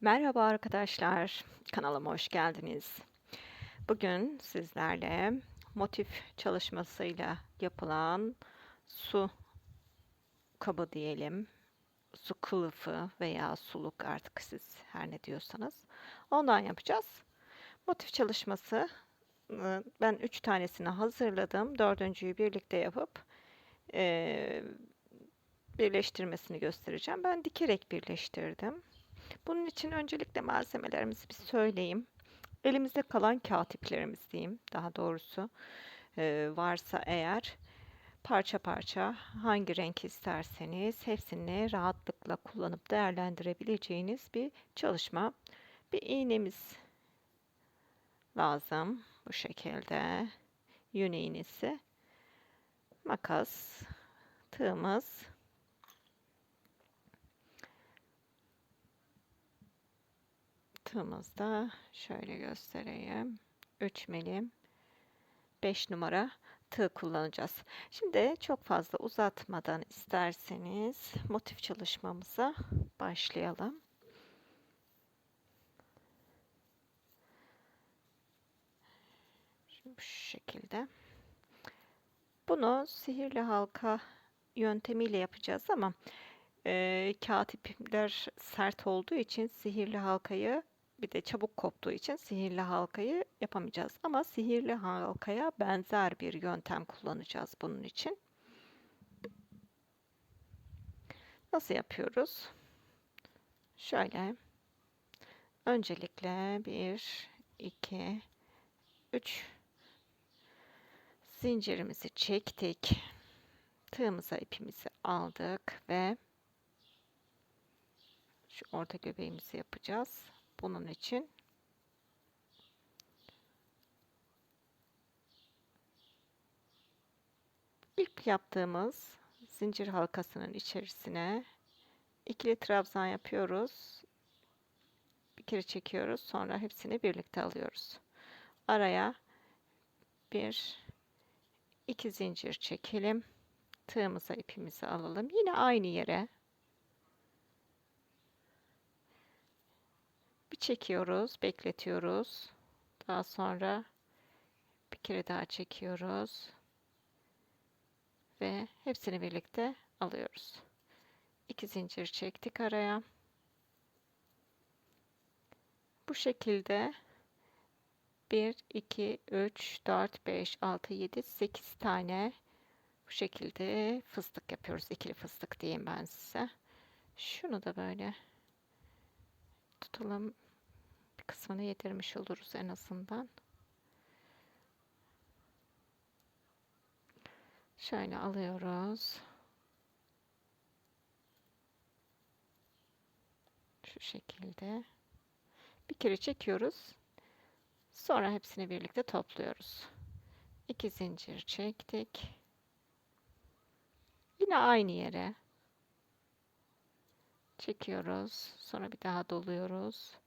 Merhaba arkadaşlar, kanalıma hoş geldiniz. Bugün sizlerle motif çalışmasıyla yapılan su kabı diyelim, su kılıfı veya suluk artık siz her ne diyorsanız ondan yapacağız. Motif çalışması ıı, ben üç tanesini hazırladım. Dördüncüyü birlikte yapıp eee, birleştirmesini göstereceğim. Ben dikerek birleştirdim. Bunun için öncelikle malzemelerimizi bir söyleyeyim. Elimizde kalan kağıt iplerimiz diyeyim daha doğrusu Ee, varsa eğer parça parça hangi renk isterseniz hepsini rahatlıkla kullanıp değerlendirebileceğiniz bir çalışma. Bir iğnemiz lazım bu şekilde yün iğnesi makas tığımız tığımızda şöyle göstereyim 3 milim 5 numara tığ kullanacağız. Şimdi çok fazla uzatmadan isterseniz motif çalışmamıza başlayalım. Şimdi bu şekilde. Bunu sihirli halka yöntemiyle yapacağız ama e, kağıt ipler sert olduğu için sihirli halkayı bir de çabuk koptuğu için sihirli halkayı yapamayacağız. Ama sihirli halkaya benzer bir yöntem kullanacağız bunun için. Nasıl yapıyoruz? Şöyle. Öncelikle 1, 2, 3 zincirimizi çektik. Tığımıza ipimizi aldık ve şu orta göbeğimizi yapacağız. Bunun için ilk yaptığımız zincir halkasının içerisine ikili trabzan yapıyoruz. Bir kere çekiyoruz. Sonra hepsini birlikte alıyoruz. Araya bir iki zincir çekelim. Tığımıza ipimizi alalım. Yine aynı yere bir çekiyoruz, bekletiyoruz. Daha sonra bir kere daha çekiyoruz. Ve hepsini birlikte alıyoruz. İki zincir çektik araya. Bu şekilde 1, 2, 3, 4, 5, 6, 7, 8 tane bu şekilde fıstık yapıyoruz. İkili fıstık diyeyim ben size. Şunu da böyle tutalım. Kısmını yedirmiş oluruz en azından. Şöyle alıyoruz. Şu şekilde. Bir kere çekiyoruz. Sonra hepsini birlikte topluyoruz. İki zincir çektik. Yine aynı yere çekiyoruz. Sonra bir daha doluyoruz.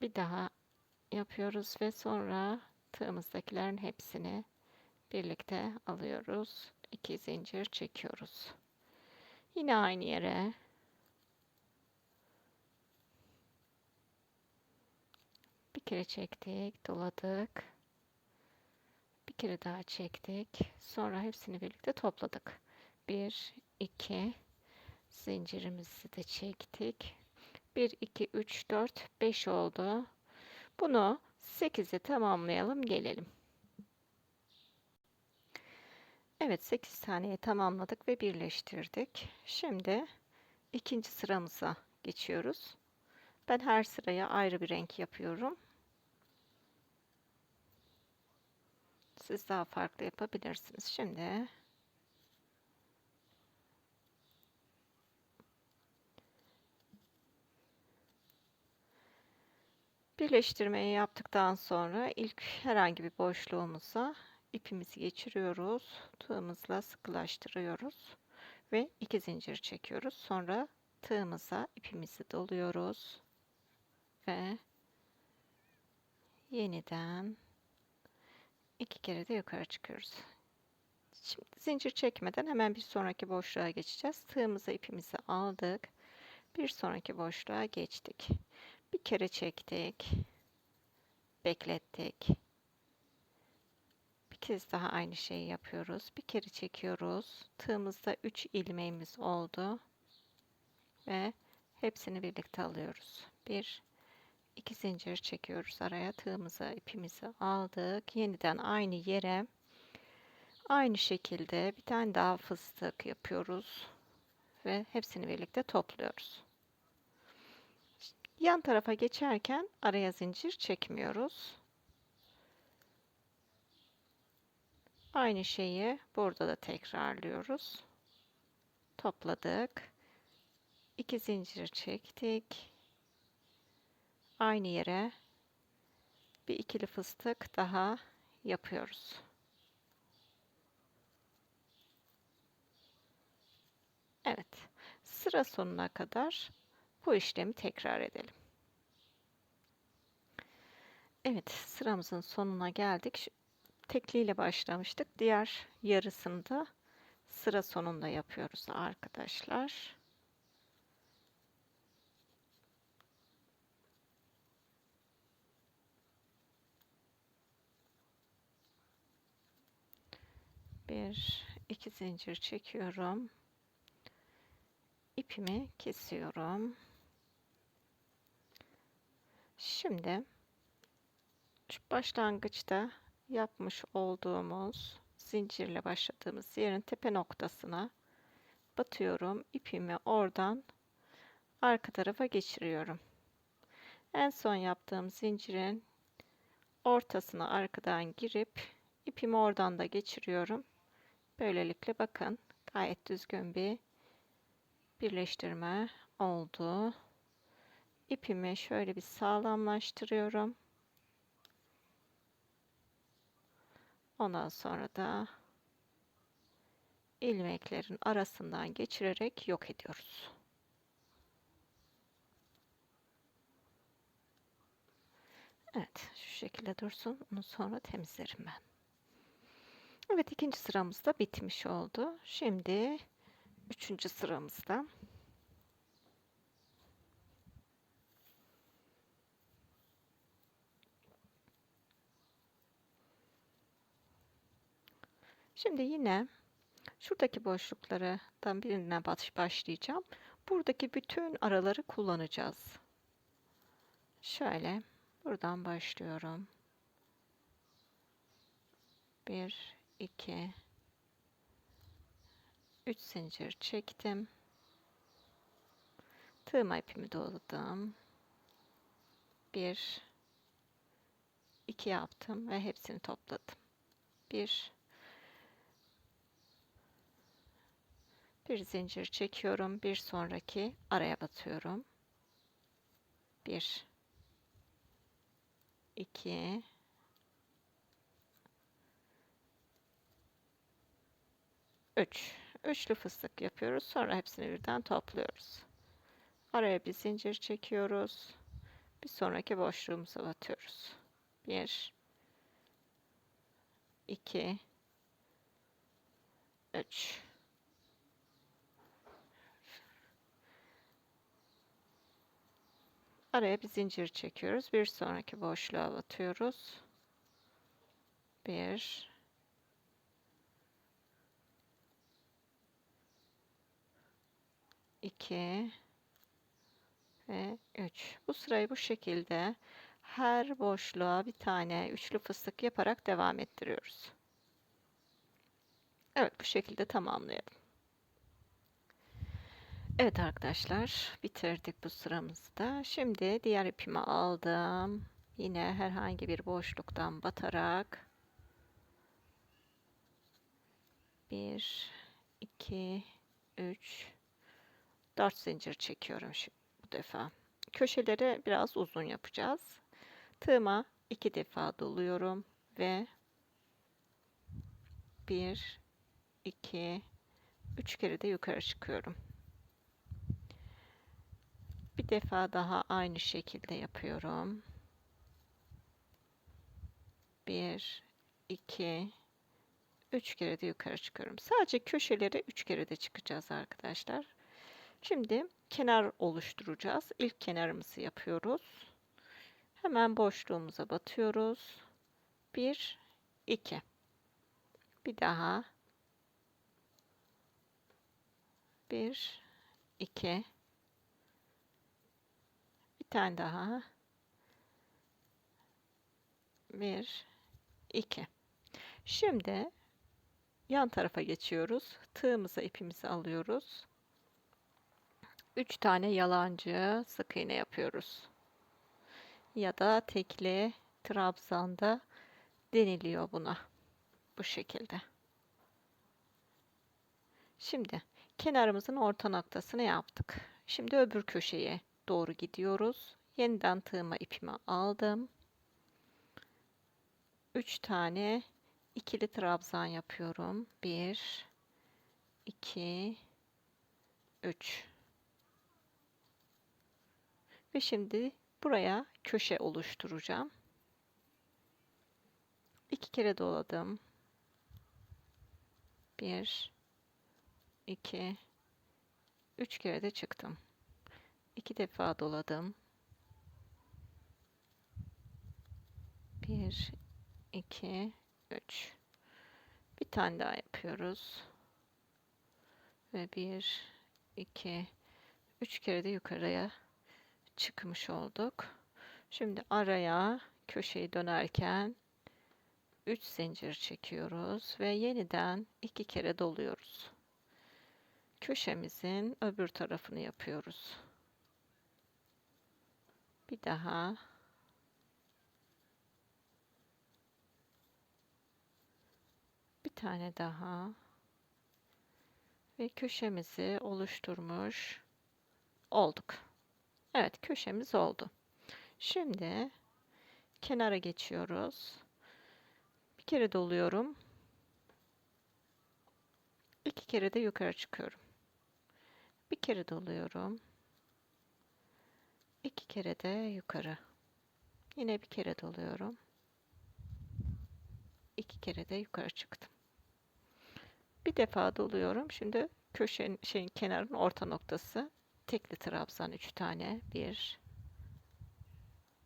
Bir daha yapıyoruz ve sonra tığımızdakilerin hepsini birlikte alıyoruz. İki zincir çekiyoruz. Yine aynı yere bir kere çektik, doladık. Bir kere daha çektik. Sonra hepsini birlikte topladık. 1 2 zincirimizi de çektik. 1 2 3 4 5 oldu. Bunu 8'e tamamlayalım, gelelim. Evet 8 taneyi tamamladık ve birleştirdik. Şimdi ikinci sıramıza geçiyoruz. Ben her sıraya ayrı bir renk yapıyorum. Siz daha farklı yapabilirsiniz. Şimdi birleştirmeyi yaptıktan sonra ilk herhangi bir boşluğumuza ipimizi geçiriyoruz. Tığımızla sıkılaştırıyoruz ve iki zincir çekiyoruz. Sonra tığımıza ipimizi doluyoruz ve yeniden iki kere de yukarı çıkıyoruz. Şimdi zincir çekmeden hemen bir sonraki boşluğa geçeceğiz. Tığımıza ipimizi aldık. Bir sonraki boşluğa geçtik. Bir kere çektik. Beklettik. Bir kez daha aynı şeyi yapıyoruz. Bir kere çekiyoruz. Tığımızda 3 ilmeğimiz oldu. Ve hepsini birlikte alıyoruz. Bir, iki zincir çekiyoruz araya. Tığımıza ipimizi aldık. Yeniden aynı yere aynı şekilde bir tane daha fıstık yapıyoruz. Ve hepsini birlikte topluyoruz. Yan tarafa geçerken araya zincir çekmiyoruz. Aynı şeyi burada da tekrarlıyoruz. Topladık. 2 zincir çektik. Aynı yere bir ikili fıstık daha yapıyoruz. Evet. Sıra sonuna kadar bu işlemi tekrar edelim. Evet, sıramızın sonuna geldik. Tekliyle başlamıştık. Diğer yarısını da sıra sonunda yapıyoruz arkadaşlar. Bir, iki zincir çekiyorum. İpimi kesiyorum. Şimdi şu başlangıçta yapmış olduğumuz zincirle başladığımız yerin tepe noktasına batıyorum. İpimi oradan arka tarafa geçiriyorum. En son yaptığım zincirin ortasına arkadan girip ipimi oradan da geçiriyorum. Böylelikle bakın gayet düzgün bir birleştirme oldu. İpimi şöyle bir sağlamlaştırıyorum. Ondan sonra da ilmeklerin arasından geçirerek yok ediyoruz. Evet, şu şekilde dursun. Onu sonra temizlerim ben. Evet, ikinci sıramız da bitmiş oldu. Şimdi üçüncü sıramızda Şimdi yine şuradaki boşluklardan birinden başlayacağım. Buradaki bütün araları kullanacağız. Şöyle buradan başlıyorum. 1 2 3 zincir çektim. Tığıma ipimi doladım. 1 2 yaptım ve hepsini topladım. 1 bir zincir çekiyorum. Bir sonraki araya batıyorum. 1 2 3 üçlü fıstık yapıyoruz. Sonra hepsini birden topluyoruz. Araya bir zincir çekiyoruz. Bir sonraki boşluğumuza batıyoruz. 1 2 3 Araya bir zincir çekiyoruz. Bir sonraki boşluğa batıyoruz. 1 2 ve 3. Bu sırayı bu şekilde her boşluğa bir tane üçlü fıstık yaparak devam ettiriyoruz. Evet bu şekilde tamamlayalım. Evet arkadaşlar bitirdik bu sıramızda. Şimdi diğer ipimi aldım. Yine herhangi bir boşluktan batarak 1 2 3 4 zincir çekiyorum bu defa. Köşeleri biraz uzun yapacağız. Tığıma iki defa doluyorum ve 1 2 3 kere de yukarı çıkıyorum. Bir defa daha aynı şekilde yapıyorum. 1 2 3 kere de yukarı çıkıyorum. Sadece köşelere 3 kere de çıkacağız arkadaşlar. Şimdi kenar oluşturacağız. İlk kenarımızı yapıyoruz. Hemen boşluğumuza batıyoruz. 1 2 Bir daha 1 2 Bir tane daha 1 2 Şimdi yan tarafa geçiyoruz. Tığımıza ipimizi alıyoruz. 3 tane yalancı sık iğne yapıyoruz. Ya da tekli trabzanda deniliyor buna. Bu şekilde. Şimdi kenarımızın orta noktasını yaptık. Şimdi öbür köşeye doğru gidiyoruz. Yeniden tığıma ipimi aldım. 3 tane ikili trabzan yapıyorum. 1 2 3 Ve şimdi buraya köşe oluşturacağım. İki kere doladım. 1 2 3 kere de çıktım. İki defa doladım. 1 2 3 bir tane daha yapıyoruz. Ve 1 2 3 kere de yukarıya çıkmış olduk. Şimdi araya köşeyi dönerken 3 zincir çekiyoruz ve yeniden iki kere doluyoruz. Köşemizin öbür tarafını yapıyoruz bir daha tane daha ve köşemizi oluşturmuş olduk. Evet köşemiz oldu. Şimdi kenara geçiyoruz. Bir kere doluyorum. İki kere de yukarı çıkıyorum. Bir kere doluyorum. İki kere de yukarı. Yine bir kere doluyorum. İki kere de yukarı çıktım. Bir defa doluyorum. Şimdi köşenin şeyin kenarın orta noktası. Tekli trabzan 3 tane. 1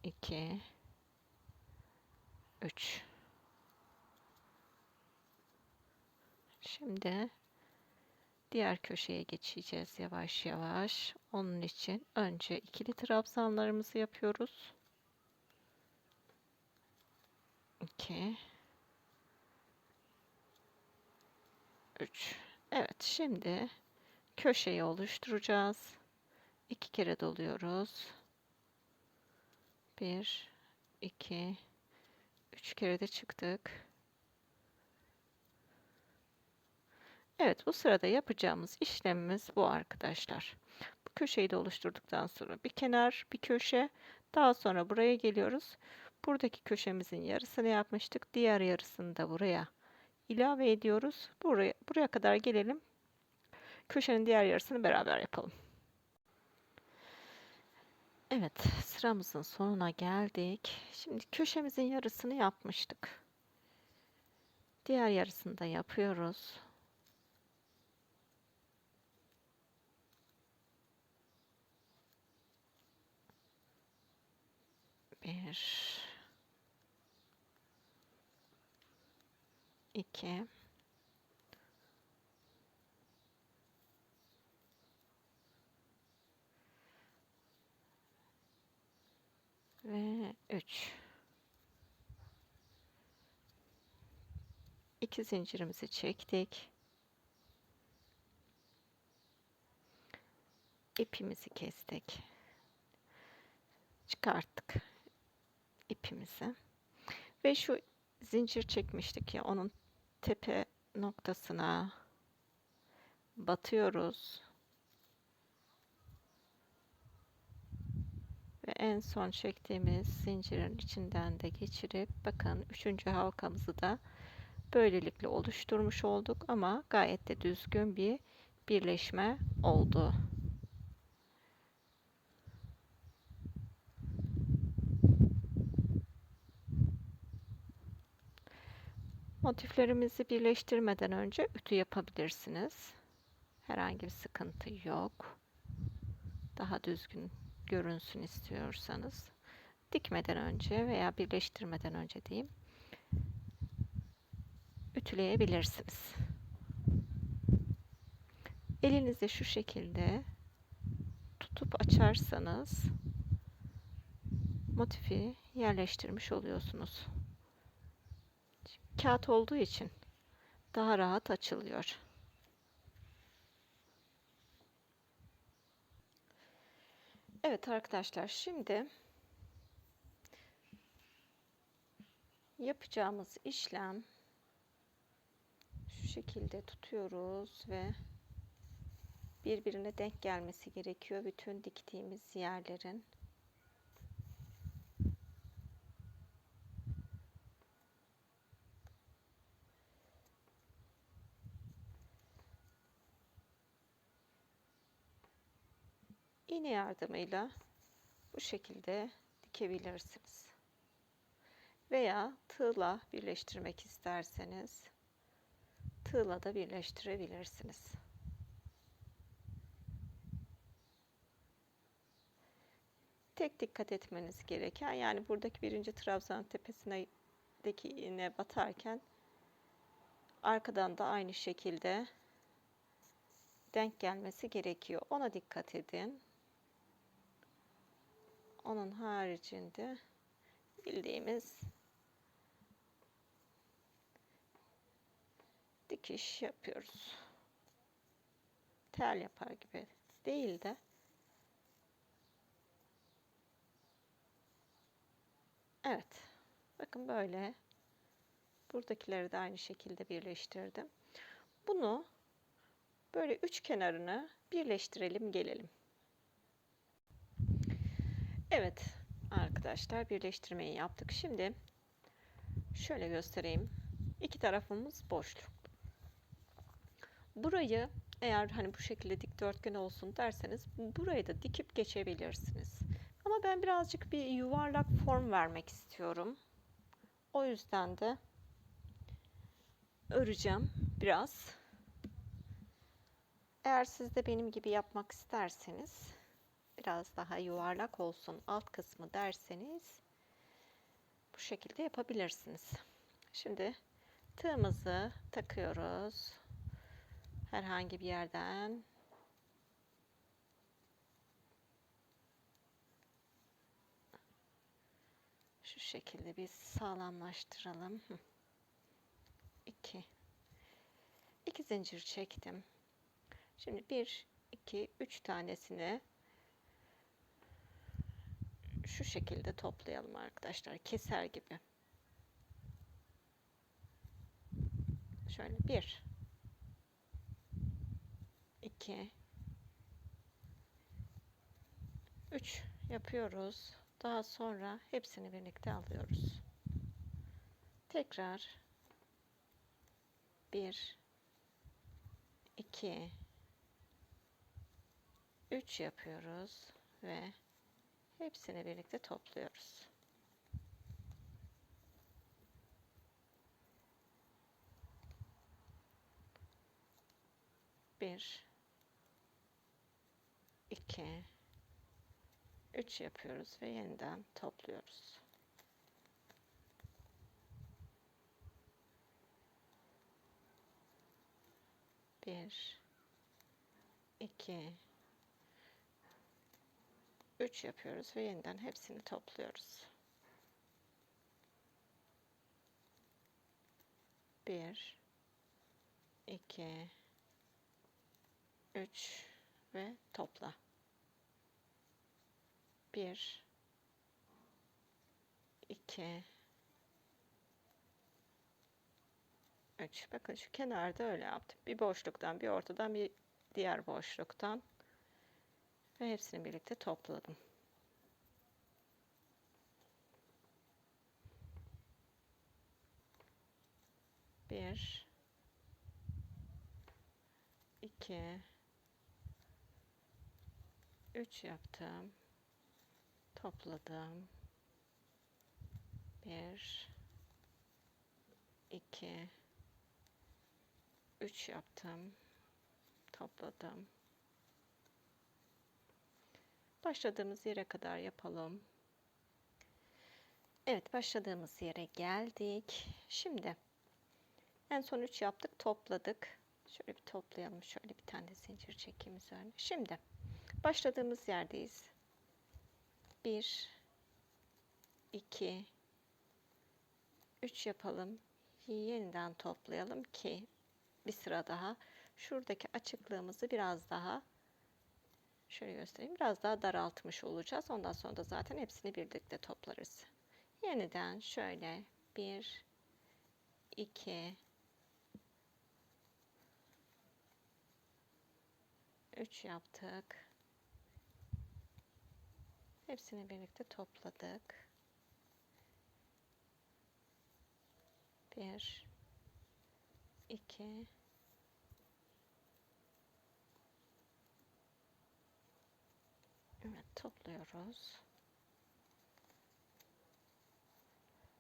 2 3 Şimdi diğer köşeye geçeceğiz yavaş yavaş. Onun için önce ikili trabzanlarımızı yapıyoruz. 2 3. Evet şimdi köşeyi oluşturacağız. İki kere doluyoruz. 1 2 3 kere de çıktık. Evet bu sırada yapacağımız işlemimiz bu arkadaşlar. Bu köşeyi de oluşturduktan sonra bir kenar bir köşe daha sonra buraya geliyoruz. Buradaki köşemizin yarısını yapmıştık. Diğer yarısını da buraya ilave ediyoruz. Buraya, buraya kadar gelelim. Köşenin diğer yarısını beraber yapalım. Evet sıramızın sonuna geldik. Şimdi köşemizin yarısını yapmıştık. Diğer yarısını da yapıyoruz. Bir. 2 ve 3 2 zincirimizi çektik. İpimizi kestik. Çıkarttık ipimizi ve şu zincir çekmiştik ya onun tepe noktasına batıyoruz. Ve en son çektiğimiz zincirin içinden de geçirip bakın üçüncü halkamızı da böylelikle oluşturmuş olduk ama gayet de düzgün bir birleşme oldu. Motiflerimizi birleştirmeden önce ütü yapabilirsiniz. Herhangi bir sıkıntı yok. daha düzgün görünsün istiyorsanız dikmeden önce veya birleştirmeden önce diyeyim ütüleyebilirsiniz. Elinizde şu şekilde tutup açarsanız motifi yerleştirmiş oluyorsunuz. Kağıt olduğu için daha rahat açılıyor. Evet arkadaşlar şimdi yapacağımız işlem şu şekilde tutuyoruz ve birbirine denk gelmesi gerekiyor bütün diktiğimiz yerlerin. İğne yardımıyla bu şekilde dikebilirsiniz. Veya tığla birleştirmek isterseniz tığla da birleştirebilirsiniz. Tek dikkat etmeniz gereken yani buradaki birinci trabzan tepesindeki iğne batarken arkadan da aynı şekilde denk gelmesi gerekiyor. Ona dikkat edin. Onun haricinde bildiğimiz dikiş yapıyoruz. Tel yapar gibi değil de Evet. Bakın böyle. Buradakileri de aynı şekilde birleştirdim. Bunu böyle üç kenarını birleştirelim gelelim. Evet arkadaşlar birleştirmeyi yaptık. Şimdi şöyle göstereyim. İki tarafımız boşluk. Burayı eğer hani bu şekilde dikdörtgen olsun derseniz burayı da dikip geçebilirsiniz. Ama ben birazcık bir yuvarlak form vermek istiyorum. O yüzden de öreceğim biraz. Eğer siz de benim gibi yapmak isterseniz biraz daha yuvarlak olsun alt kısmı derseniz bu şekilde yapabilirsiniz. Şimdi tığımızı takıyoruz. Herhangi bir yerden şu şekilde bir sağlamlaştıralım. 2 2 zincir çektim. Şimdi 1 2 3 tanesini şu şekilde toplayalım arkadaşlar. Keser gibi. Şöyle bir, iki, üç yapıyoruz. Daha sonra hepsini birlikte alıyoruz. Tekrar bir, iki, üç yapıyoruz ve Hepsini birlikte topluyoruz. Bir, iki, üç yapıyoruz ve yeniden topluyoruz. Bir, iki, 3 yapıyoruz ve yeniden hepsini topluyoruz. 1 2 3 ve topla. 1 2 3 bakın şu kenarda öyle yaptım. Bir boşluktan bir ortadan bir diğer boşluktan ve hepsini birlikte topladım. Bir, iki, üç yaptım. Topladım. Bir, iki, üç yaptım. Topladım. Başladığımız yere kadar yapalım. Evet, başladığımız yere geldik. Şimdi en son 3 yaptık, topladık. Şöyle bir toplayalım. Şöyle bir tane zincir çekeyim üzerine. Şimdi başladığımız yerdeyiz. 1 2 3 yapalım. Yeniden toplayalım ki bir sıra daha şuradaki açıklığımızı biraz daha şöyle göstereyim. Biraz daha daraltmış olacağız. Ondan sonra da zaten hepsini birlikte toplarız. Yeniden şöyle 1 2 3 yaptık. Hepsini birlikte topladık. 1 2 Evet topluyoruz.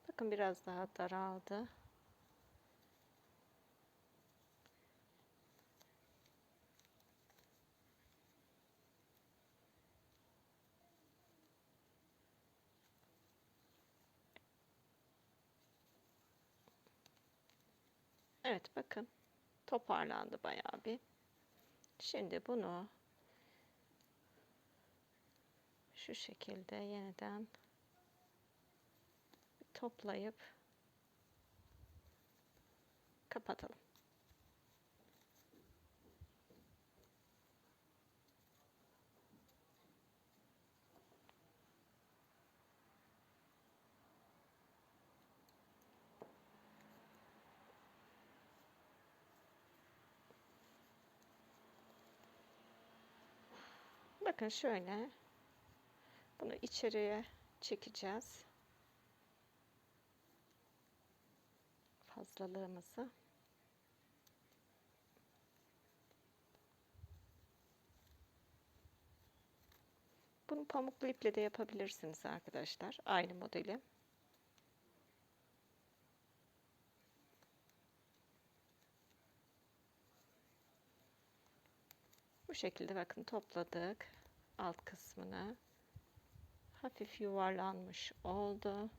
Bakın biraz daha daraldı. Evet bakın toparlandı bayağı bir. Şimdi bunu şu şekilde yeniden toplayıp kapatalım. Bakın şöyle bunu içeriye çekeceğiz. Fazlalığımızı. Bunu pamuklu iple de yapabilirsiniz arkadaşlar. Aynı modeli. Bu şekilde bakın topladık alt kısmını. Hafif yuvarlanmış oldu.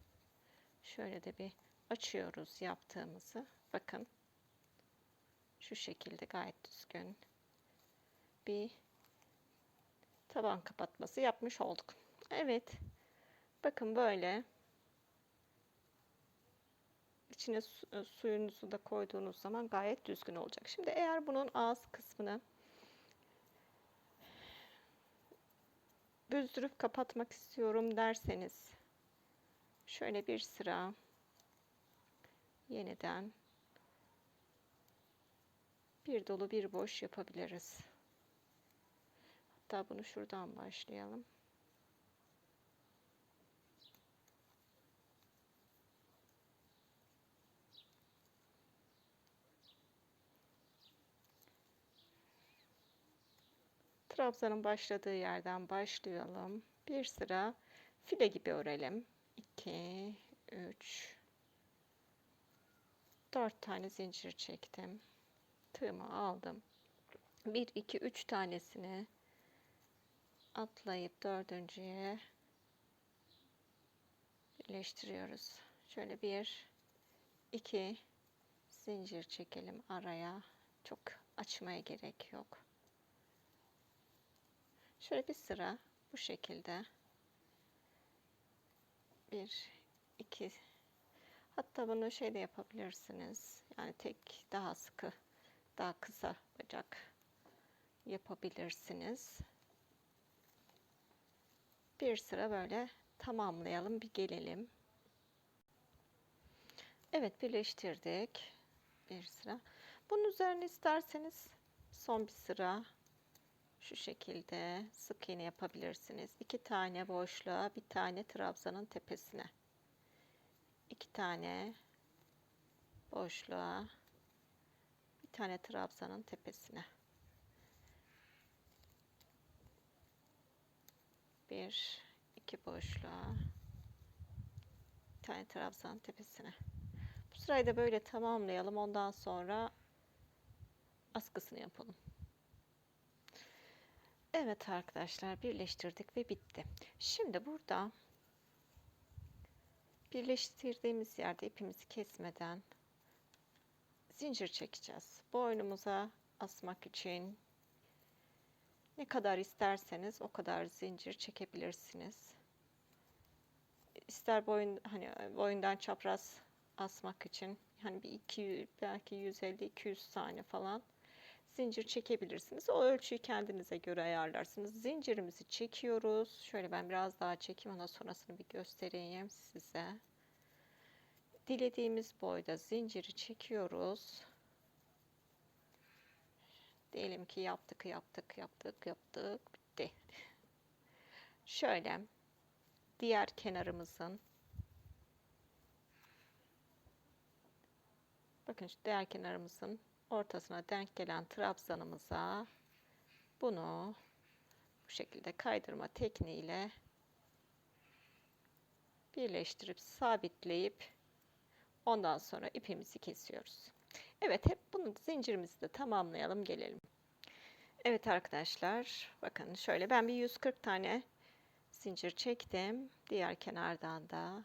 Şöyle de bir açıyoruz yaptığımızı. Bakın. Şu şekilde gayet düzgün. Bir taban kapatması yapmış olduk. Evet. Bakın böyle. İçine su, e, suyunuzu da koyduğunuz zaman gayet düzgün olacak. Şimdi eğer bunun ağız kısmını büzdürüp kapatmak istiyorum derseniz şöyle bir sıra yeniden bir dolu bir boş yapabiliriz. Hatta bunu şuradan başlayalım. Trabzanın başladığı yerden başlayalım. Bir sıra file gibi örelim. 2 3 4 tane zincir çektim. Tığımı aldım. 1 2 3 tanesini atlayıp dördüncüye birleştiriyoruz. Şöyle bir iki zincir çekelim araya. Çok açmaya gerek yok. Şöyle bir sıra bu şekilde. Bir, iki. Hatta bunu şey de yapabilirsiniz. Yani tek daha sıkı, daha kısa bacak yapabilirsiniz. Bir sıra böyle tamamlayalım, bir gelelim. Evet, birleştirdik. Bir sıra. Bunun üzerine isterseniz son bir sıra şu şekilde sık iğne yapabilirsiniz. İki tane boşluğa bir tane trabzanın tepesine. iki tane boşluğa bir tane trabzanın tepesine. Bir, iki boşluğa bir tane trabzanın tepesine. Bu sırayı da böyle tamamlayalım. Ondan sonra askısını yapalım. Evet arkadaşlar birleştirdik ve bitti. Şimdi burada birleştirdiğimiz yerde ipimizi kesmeden zincir çekeceğiz. Boynumuza asmak için ne kadar isterseniz o kadar zincir çekebilirsiniz. İster boyun hani boyundan çapraz asmak için hani bir 200 belki 150 200 tane falan zincir çekebilirsiniz. O ölçüyü kendinize göre ayarlarsınız. Zincirimizi çekiyoruz. Şöyle ben biraz daha çekeyim ondan sonrasını bir göstereyim size. Dilediğimiz boyda zinciri çekiyoruz. Diyelim ki yaptık, yaptık, yaptık, yaptık, bitti. Şöyle diğer kenarımızın bakın şu diğer kenarımızın ortasına denk gelen trabzanımıza bunu bu şekilde kaydırma tekniğiyle birleştirip sabitleyip ondan sonra ipimizi kesiyoruz. Evet hep bunu zincirimizi de tamamlayalım gelelim. Evet arkadaşlar bakın şöyle ben bir 140 tane zincir çektim. Diğer kenardan da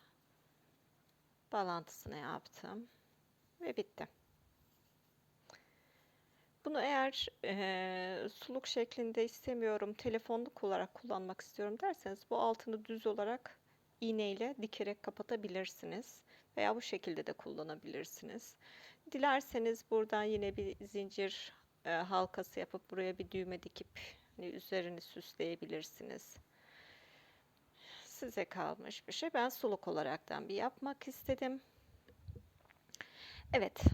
bağlantısını yaptım ve bitti. Bunu eğer e, suluk şeklinde istemiyorum, telefonluk olarak kullanmak istiyorum derseniz bu altını düz olarak iğneyle dikerek kapatabilirsiniz. Veya bu şekilde de kullanabilirsiniz. Dilerseniz buradan yine bir zincir e, halkası yapıp buraya bir düğme dikip hani üzerini süsleyebilirsiniz. Size kalmış bir şey. Ben suluk olaraktan bir yapmak istedim. Evet.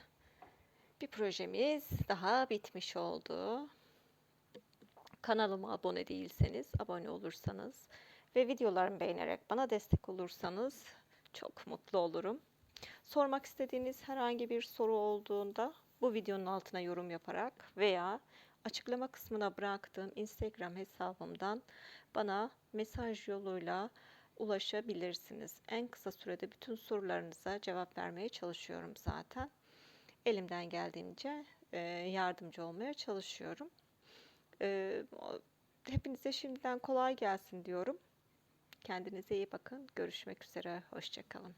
Bir projemiz daha bitmiş oldu. Kanalıma abone değilseniz abone olursanız ve videolarımı beğenerek bana destek olursanız çok mutlu olurum. Sormak istediğiniz herhangi bir soru olduğunda bu videonun altına yorum yaparak veya açıklama kısmına bıraktığım Instagram hesabımdan bana mesaj yoluyla ulaşabilirsiniz. En kısa sürede bütün sorularınıza cevap vermeye çalışıyorum zaten. Elimden geldiğince e, yardımcı olmaya çalışıyorum. E, hepinize şimdiden kolay gelsin diyorum. Kendinize iyi bakın. Görüşmek üzere. Hoşçakalın.